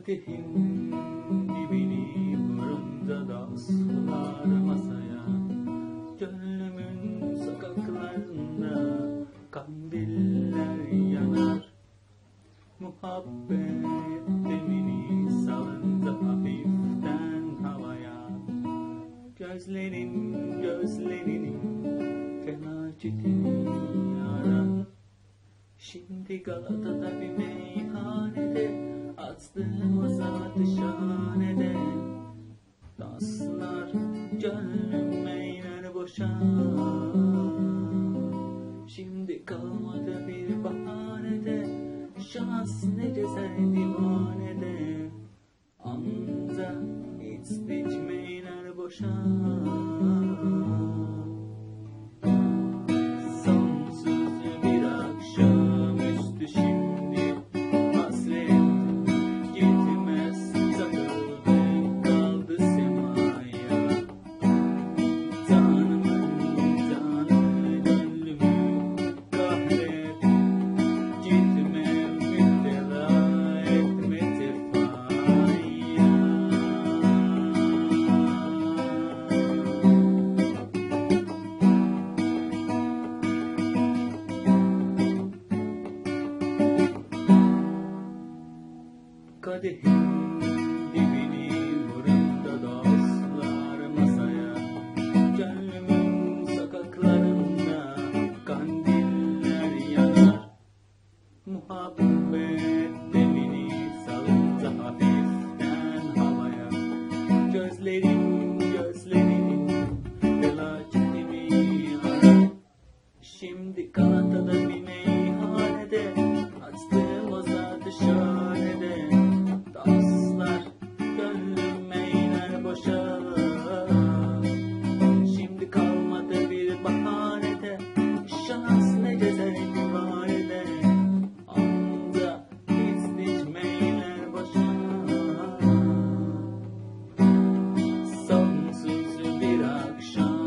Look at him. gözlerini Fena ciddi Şimdi Galata'da bir meyhanede Astığımız atışhanede Danslar canım meyler boşan. could hear. action.